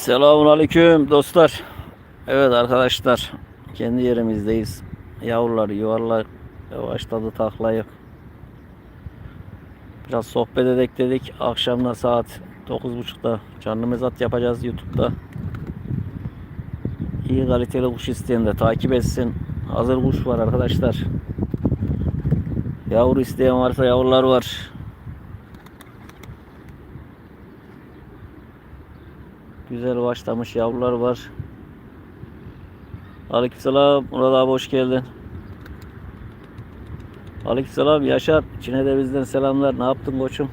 Selamun aleyküm dostlar. Evet arkadaşlar kendi yerimizdeyiz. Yavrular yuvarlar başladı taklayı. Biraz sohbet edek dedik. Akşamda saat 9.30'da canlı mezat yapacağız YouTube'da. İyi kaliteli kuş isteyen de takip etsin. Hazır kuş var arkadaşlar. Yavru isteyen varsa yavrular var. Güzel başlamış yavrular var. Aleykümselam Murat abi hoş geldin. Aleykümselam Yaşar. Çin'e de bizden selamlar. Ne yaptın koçum?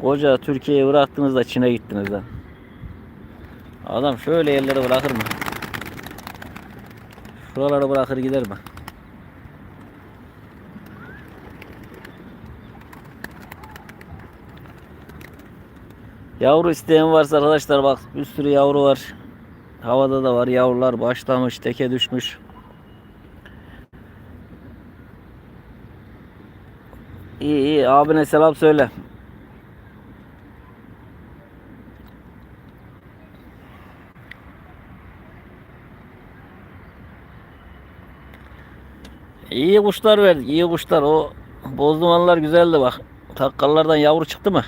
Koca Türkiye'yi bıraktınız da Çin'e gittiniz ha. Adam şöyle yerlere bırakır mı? Şuraları bırakır gider mi? Yavru isteyen varsa arkadaşlar bak bir sürü yavru var. Havada da var yavrular başlamış teke düşmüş. İyi iyi abine selam söyle. İyi kuşlar verdik iyi kuşlar o bozdumanlar güzeldi bak. Takkallardan yavru çıktı mı?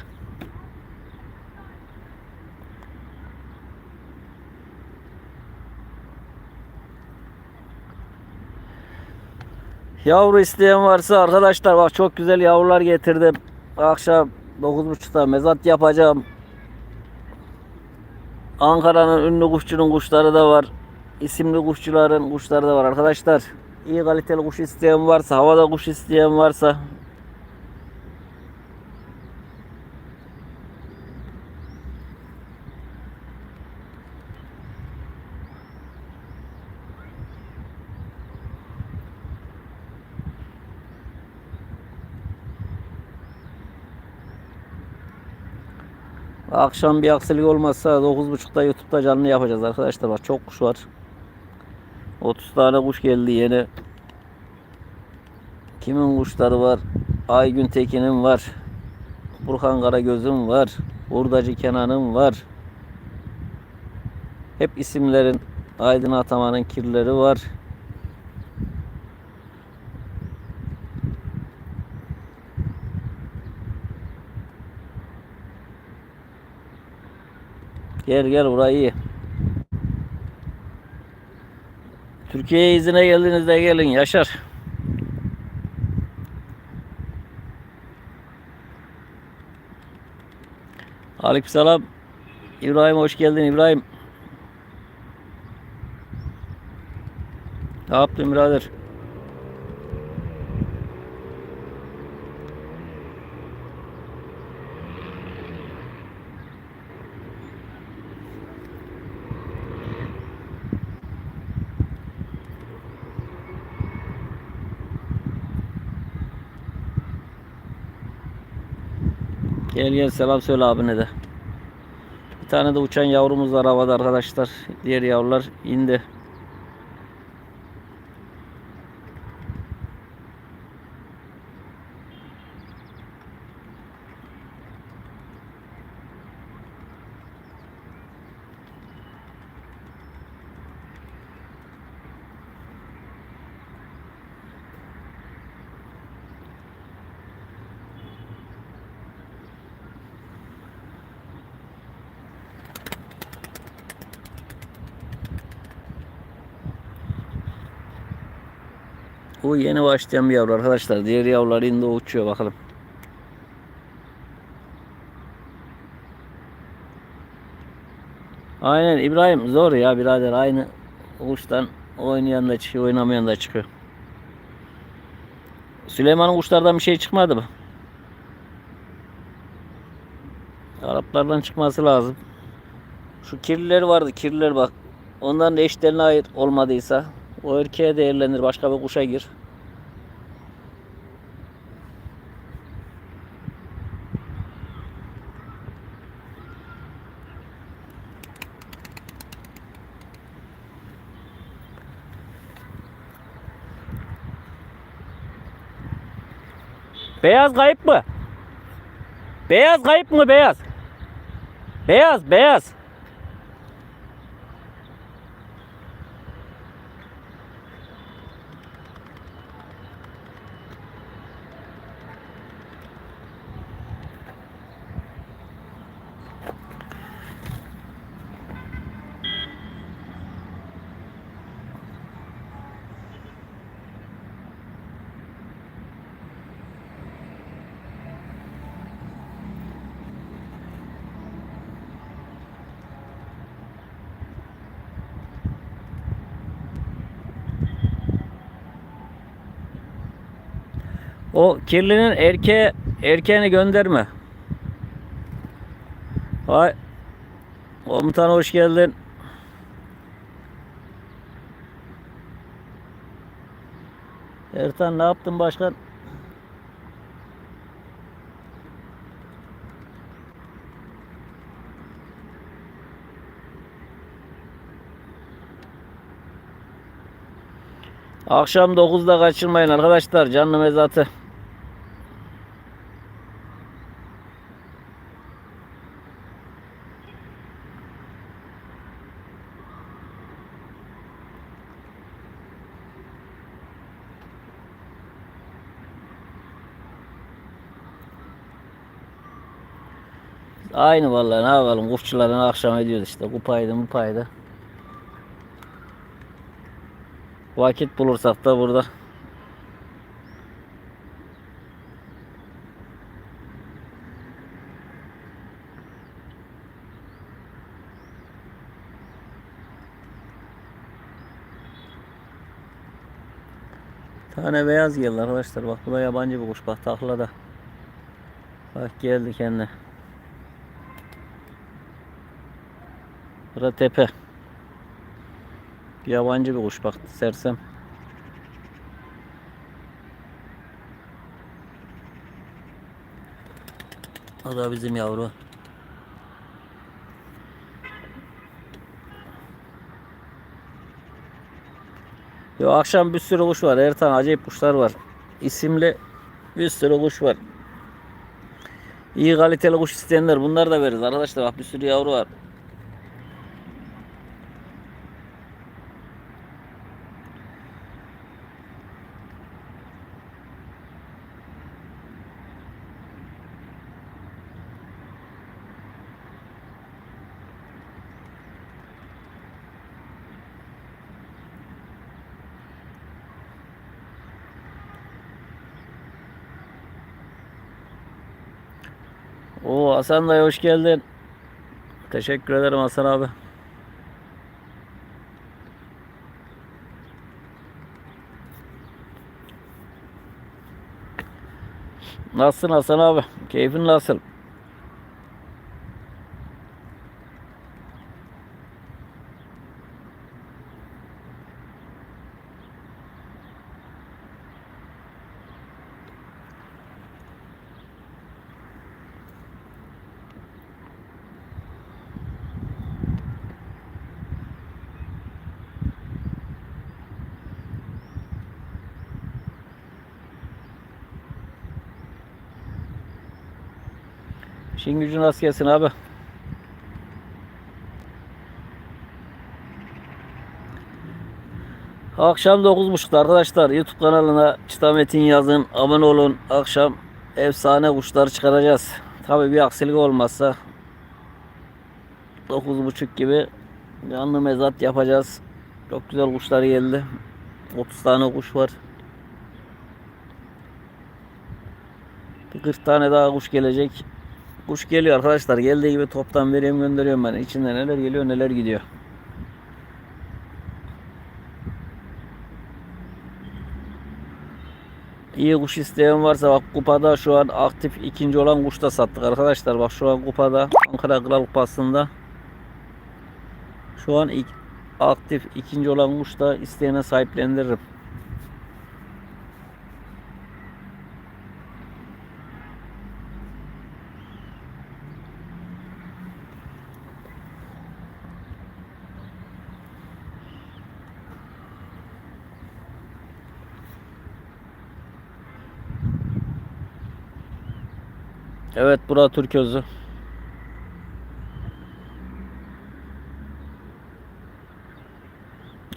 Yavru isteyen varsa arkadaşlar bak çok güzel yavrular getirdim. Akşam 9.30'da mezat yapacağım. Ankara'nın ünlü kuşçunun kuşları da var. İsimli kuşçuların kuşları da var arkadaşlar. İyi kaliteli kuş isteyen varsa, havada kuş isteyen varsa Akşam bir aksilik olmazsa 9.30'da YouTube'da canlı yapacağız arkadaşlar. Bak çok kuş var. 30 tane kuş geldi yeni. Kimin kuşları var? Aygün Tekin'in var. Burhan Karagöz'ün var. Hurdacı Kenan'ın var. Hep isimlerin Aydın Ataman'ın kirleri var. Gel gel burayı iyi. Türkiye'ye izine geldiğinizde gelin Yaşar. Aleykümselam. İbrahim hoş geldin İbrahim. Ne yaptın birader? Gel gel selam söyle abine de. Bir tane de uçan yavrumuz var havada arkadaşlar. Diğer yavrular indi. Yeni başlayan bir yavru arkadaşlar. Diğer yavrular indi uçuyor bakalım. Aynen İbrahim zor ya birader aynı uçtan oynayan da çıkıyor oynamayan da çıkıyor. Süleyman'ın kuşlardan bir şey çıkmadı mı? Araplardan çıkması lazım. Şu kirliler vardı kirliler bak. Onların eşlerine ait olmadıysa o erkeğe değerlendir başka bir kuşa gir. Beyaz kayıp mı? Beyaz kayıp mı beyaz? Beyaz beyaz. O kirlinin erkeğe erkeğini gönderme. Vay. Komutan hoş geldin. Ertan ne yaptın başkan? Akşam 9'da kaçırmayın arkadaşlar canlı mezatı. Aynı vallahi ne yapalım kufçuların akşam ediyoruz işte kupaydı mupaydı. Vakit bulursak da burada. Tane beyaz geldi arkadaşlar. Bak bu da yabancı bir kuş. Bak taklada. Bak geldi kendine. Bura tepe. Yabancı bir kuş bak sersem. O da bizim yavru. Yo akşam bir sürü kuş var. Ertan acayip kuşlar var. İsimli bir sürü kuş var. İyi kaliteli kuş isteyenler bunlar da veririz arkadaşlar. Bak bir sürü yavru var. Oo Hasan dayı hoş geldin. Teşekkür ederim Hasan abi. Nasılsın Hasan abi? Keyfin nasıl? Nasıl gelsin abi? Akşam 9.30'da arkadaşlar YouTube kanalına Çıta Metin yazın. Abone olun. Akşam efsane kuşlar çıkaracağız. Tabii bir aksilik olmazsa 9.30 gibi canlı mezat yapacağız. Çok güzel kuşlar geldi. 30 tane kuş var. Bir 40 tane daha kuş gelecek. Kuş geliyor arkadaşlar. Geldiği gibi toptan veriyorum gönderiyorum ben. İçinde neler geliyor neler gidiyor. İyi kuş isteyen varsa bak kupada şu an aktif ikinci olan kuş da sattık arkadaşlar. Bak şu an kupada Ankara Kral Kupası'nda şu an ilk, aktif ikinci olan kuş da isteyene sahiplendiririm. Evet bura Türközü.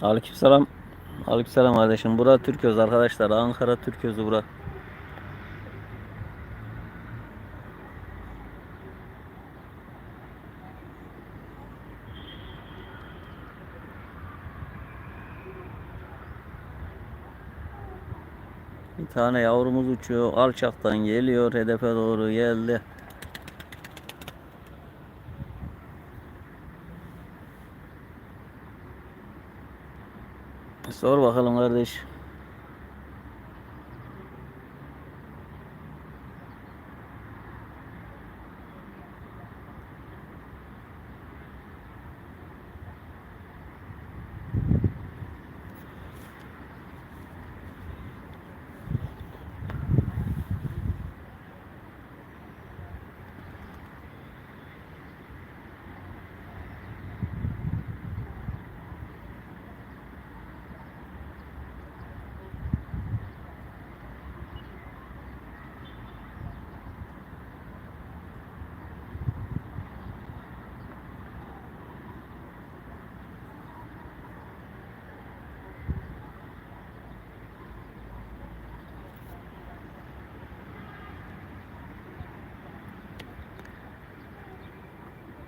Aleykümselam. Aleykümselam kardeşim. Bura Türköz arkadaşlar. Ankara Türközü bura. Tane yavrumuz uçuyor. Alçaktan geliyor. Hedefe doğru geldi. Sor bakalım kardeş.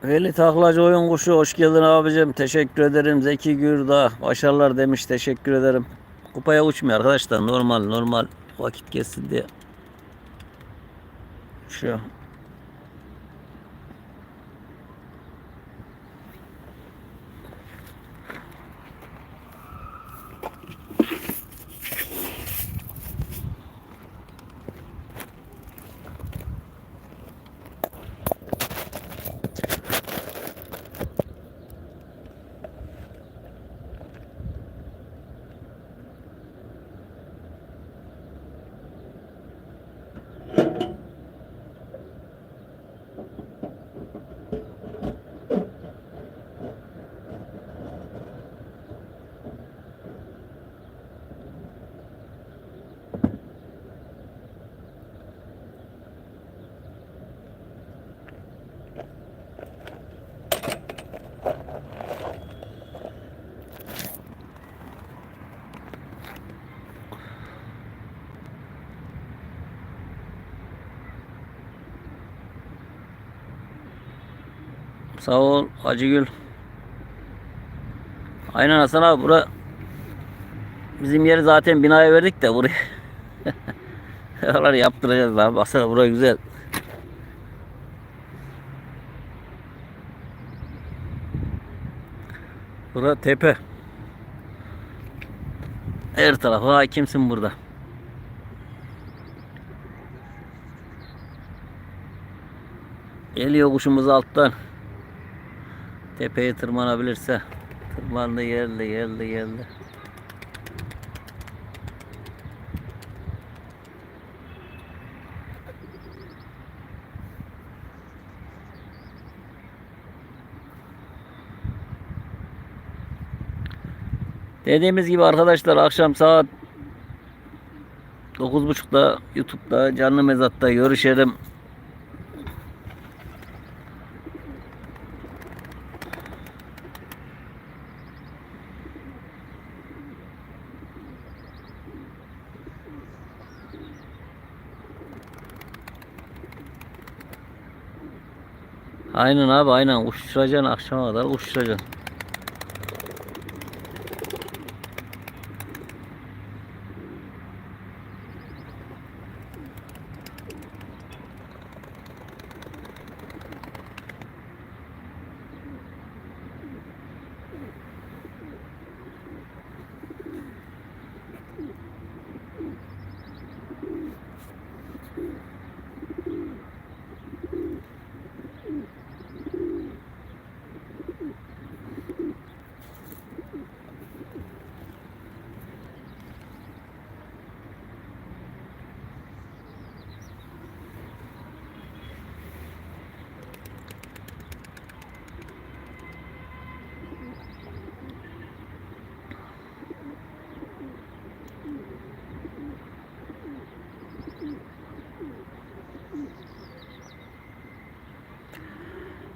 Veli Taklacı oyun kuşu hoş geldin abicim. Teşekkür ederim. Zeki Gürdağ başarılar demiş. Teşekkür ederim. Kupaya uçmuyor arkadaşlar. Normal normal vakit geçsin diye. Şu. Sağ ol Hacıgül. Aynen Hasan abi bura bizim yeri zaten binaya verdik de buraya. Oraları yaptıracağız abi. Baksana bura güzel. Bura tepe. Her tarafa hakimsin burada. Geliyor kuşumuz alttan. Tepeye tırmanabilirse. Tırmandı geldi geldi geldi. Dediğimiz gibi arkadaşlar akşam saat 9.30'da YouTube'da canlı mezatta görüşelim. Aynen abi aynen uçuracaksın akşama kadar uçuracaksın.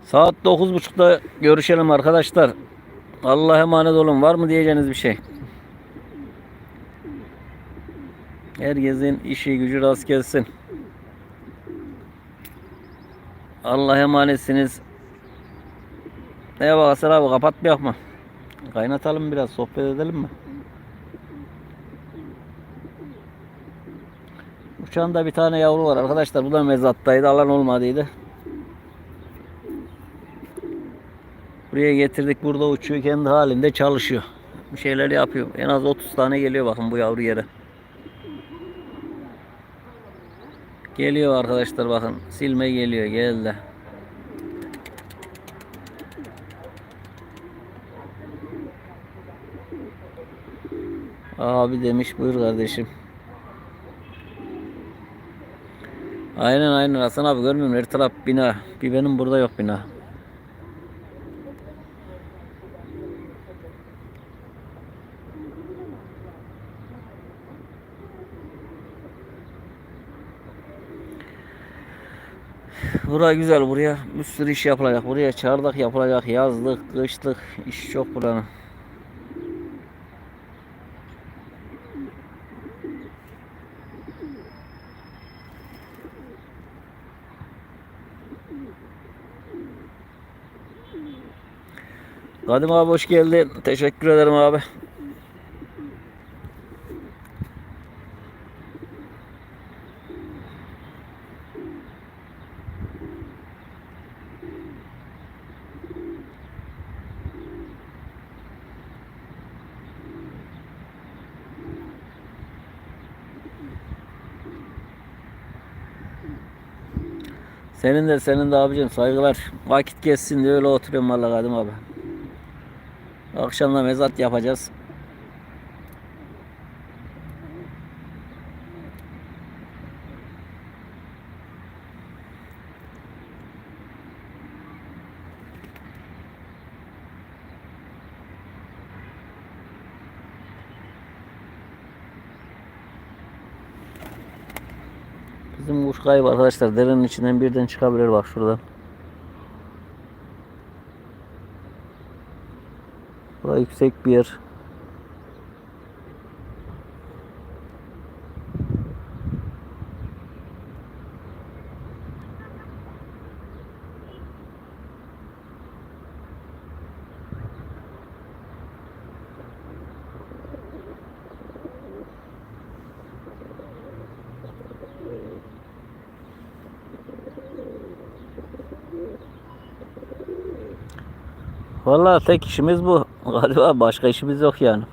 Saat 9.30'da görüşelim arkadaşlar. Allah'a emanet olun. Var mı diyeceğiniz bir şey? Herkesin işi gücü rast gelsin. Allah'a emanetsiniz. Ne bak Hasan abi kapatmayak mı? Kaynatalım biraz sohbet edelim mi? Uçağında bir tane yavru var arkadaşlar. Bu da mezattaydı. Alan olmadıydı. Buraya getirdik. Burada uçuyor. Kendi halinde çalışıyor. Bir şeyler yapıyor. En az 30 tane geliyor bakın bu yavru yere. Geliyor arkadaşlar bakın. Silme geliyor. Geldi. Abi demiş buyur kardeşim. Aynen aynen Hasan abi görmüyor musun? Her taraf bina. Bir benim burada yok bina. Bura güzel buraya bir sürü iş yapılacak. Buraya çardak yapılacak. Yazlık, kışlık iş çok buranın. Kadim abi hoş geldin. Teşekkür ederim abi. Senin de senin de abicim saygılar. Vakit geçsin diye öyle oturuyorum vallahi Kadim abi. Akşamda mezat yapacağız. Bizim kuş kayıp arkadaşlar. Derenin içinden birden çıkabilir bak şuradan. Burası yüksek bir yer. Tek işimiz bu. Galiba başka işimiz yok yani.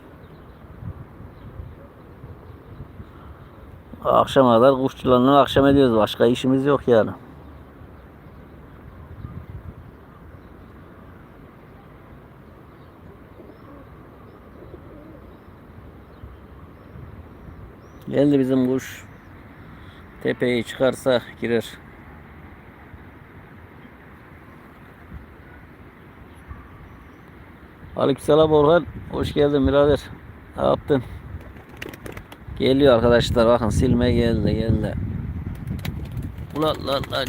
Akşama kadar kuşçularla akşam ediyoruz. Başka işimiz yok yani. Geldi bizim kuş. Tepeyi çıkarsa girer. Aleykümselam Orhan. Hoş geldin birader. Ne yaptın? Geliyor arkadaşlar bakın silme geldi geldi. Ulan lan lan.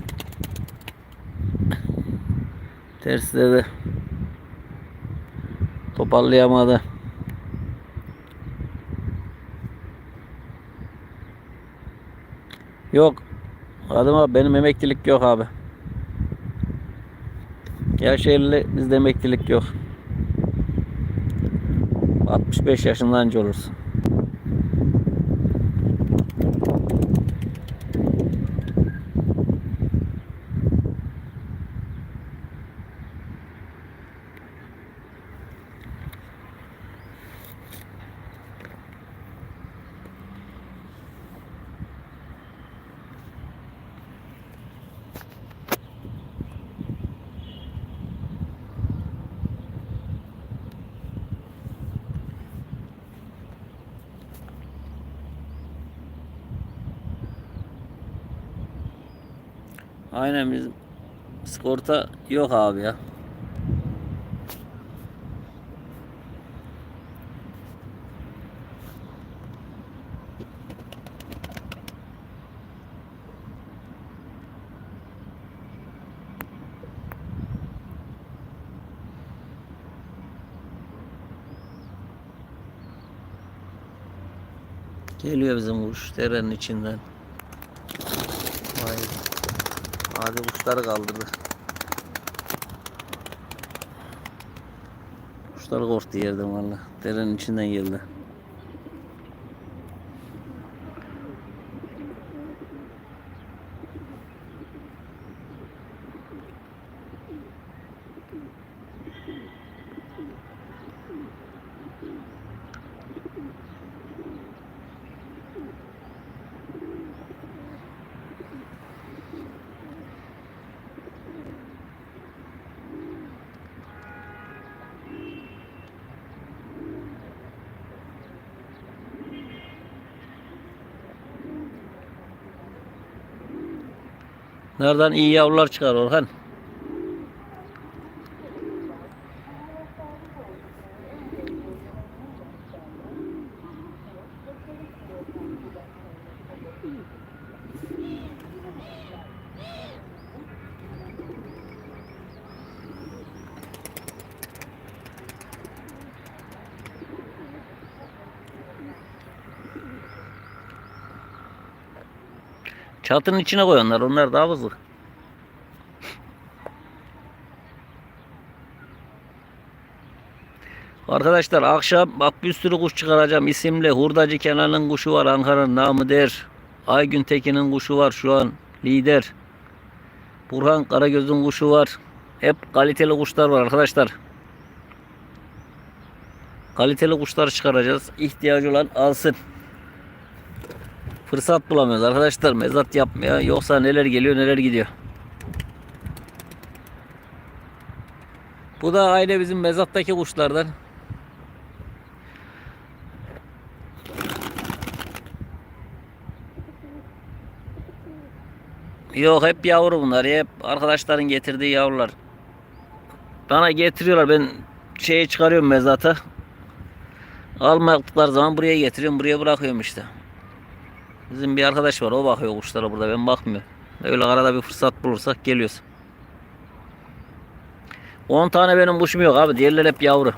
Tersledi. Toparlayamadı. Yok. Adım abi benim emeklilik yok abi. Gerçeğiyle bizde emeklilik yok. 65 yaşından önce olursun. Aynen bizim sigorta yok abi ya. Geliyor bizim kuş derenin içinden. Hadi kuşları kaldırdı. Kuşlar korktu yerden valla. Derenin içinden geldi. Nereden iyi yavrular çıkar Orhan? Çatının içine koyanlar onlar daha hızlı. Arkadaşlar akşam bak bir sürü kuş çıkaracağım isimli. Hurdacı Kenan'ın kuşu var Ankara'nın namı der. Aygün Tekin'in kuşu var şu an lider. Burhan Karagöz'ün kuşu var. Hep kaliteli kuşlar var arkadaşlar. Kaliteli kuşlar çıkaracağız. İhtiyacı olan alsın. Fırsat bulamıyoruz arkadaşlar mezat yapmaya. Yoksa neler geliyor neler gidiyor. Bu da aynı bizim mezattaki kuşlardan. Yok hep yavru bunlar. Hep arkadaşların getirdiği yavrular. Bana getiriyorlar. Ben şeyi çıkarıyorum mezata. Almadıkları zaman buraya getiriyorum. Buraya bırakıyorum işte. Bizim bir arkadaş var. O bakıyor kuşlara burada. Ben bakmıyorum. Öyle arada bir fırsat bulursak geliyoruz. 10 tane benim kuşum yok abi. Diğerler hep yavru.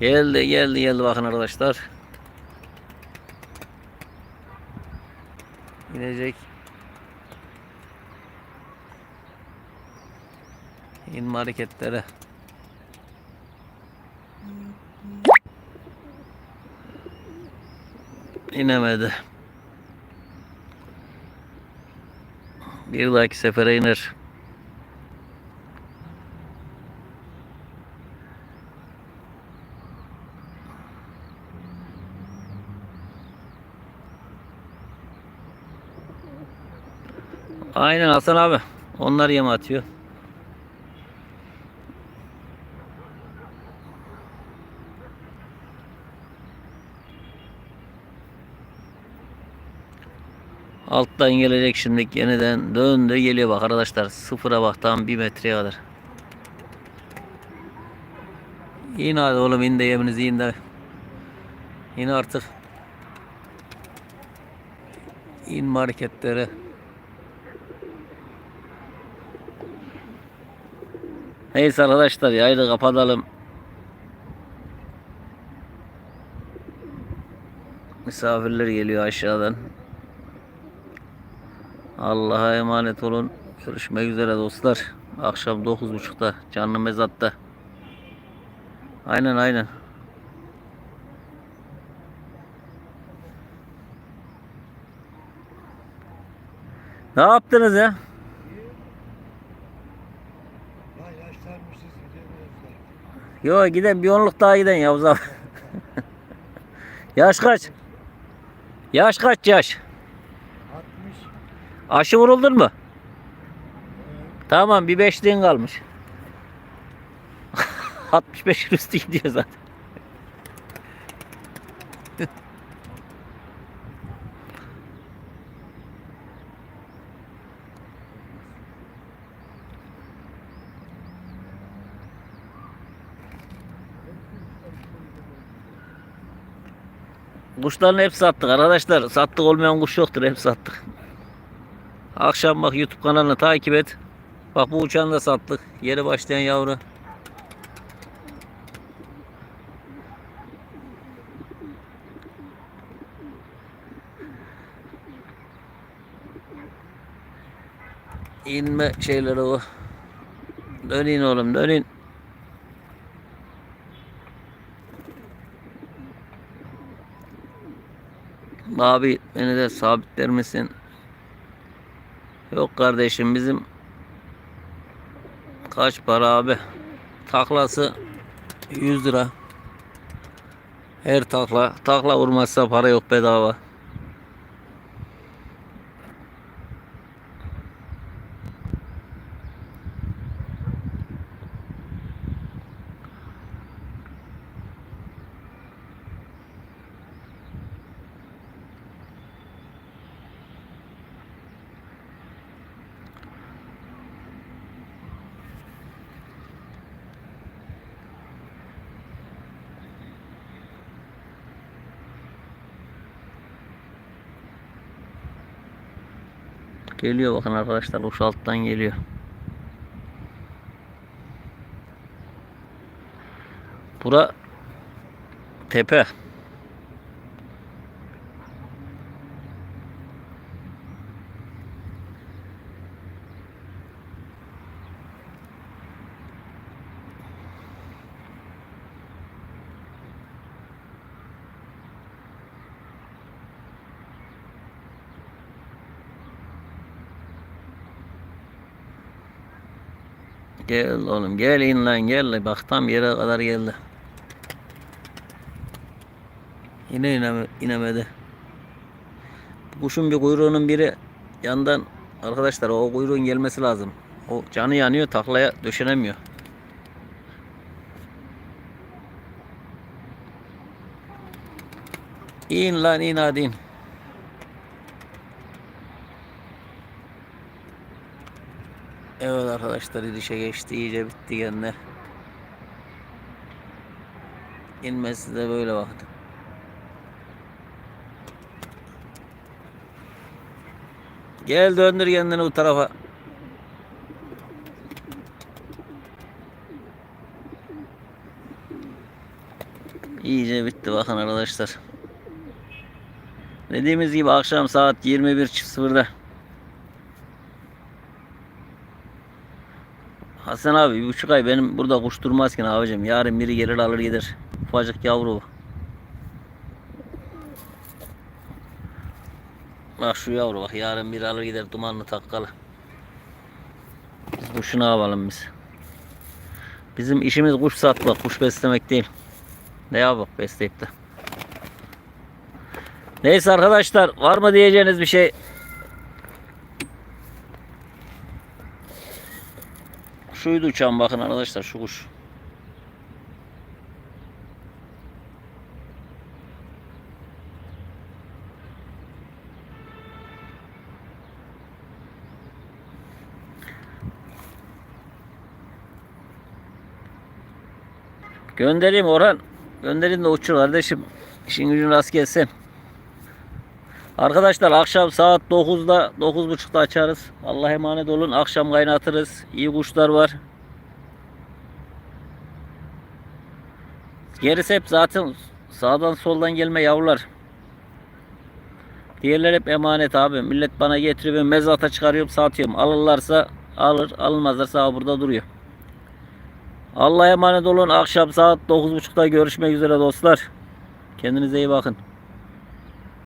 Geldi geldi geldi bakın arkadaşlar. İnecek. İnme hareketleri. İnemedi. Bir dahaki sefere iner. Aynen Hasan abi. Onlar yem atıyor. Alttan gelecek şimdi yeniden döndü geliyor bak arkadaşlar sıfıra bak tam bir metreye kadar. İn hadi oğlum in de yeminizi in de. İn artık. İn marketlere. Neyse arkadaşlar yayını kapatalım. Misafirler geliyor aşağıdan. Allah'a emanet olun. Görüşmek üzere dostlar. Akşam 9.30'da canlı mezatta. Aynen aynen. Ne yaptınız ya? Yo giden bir onluk daha giden Yavuz abi. yaş kaç? Yaş kaç yaş? 60 Aşı vuruldun mu? Tamam bir beşliğin kalmış. 65 üstü gidiyor zaten. Kuşların hep sattık arkadaşlar. Sattık olmayan kuş yoktur. Hep sattık. Akşam bak YouTube kanalını takip et. Bak bu uçanı da sattık. Yeni başlayan yavru. İnme şeyleri o. Dönün oğlum dönün. Abi beni de sabitler misin? Yok kardeşim bizim kaç para abi? Taklası 100 lira. Her takla. Takla vurmazsa para yok bedava. Geliyor bakın arkadaşlar uç alttan geliyor. Bura tepe. Gel oğlum gel in lan gel. Bak tam yere kadar geldi. Yine ineme, inemedi. Kuşun bir kuyruğunun biri yandan arkadaşlar o kuyruğun gelmesi lazım. O canı yanıyor taklaya döşenemiyor. İn lan in hadi in. Evet arkadaşlar ilişe geçti iyice bitti gene. İnmesi de böyle baktı. Gel döndür kendini bu tarafa. İyice bitti bakın arkadaşlar. Dediğimiz gibi akşam saat 21.00'da. Hasan abi bir buçuk ay benim burada kuş durmazken abicim. Yarın biri gelir alır gider. Ufacık yavru. Bak şu yavru bak yarın biri alır gider dumanlı takkalı. Biz kuşu ne yapalım biz? Bizim işimiz kuş satmak, kuş beslemek değil. Ne yapalım besleyip de. Neyse arkadaşlar var mı diyeceğiniz bir şey? Şuydu uçağın bakın arkadaşlar şu kuş. Göndereyim Orhan. Göndereyim de uçur kardeşim. İşin gücün rast gelsin. Arkadaşlar akşam saat 9'da 9.30'da açarız. Allah'a emanet olun. Akşam kaynatırız. İyi kuşlar var. Gerisi hep zaten sağdan soldan gelme yavrular. Diğerler hep emanet abi. Millet bana getiriyor mezata çıkarıyorum satıyorum. Alırlarsa alır alınmazlarsa burada duruyor. Allah'a emanet olun. Akşam saat 9.30'da görüşmek üzere dostlar. Kendinize iyi bakın.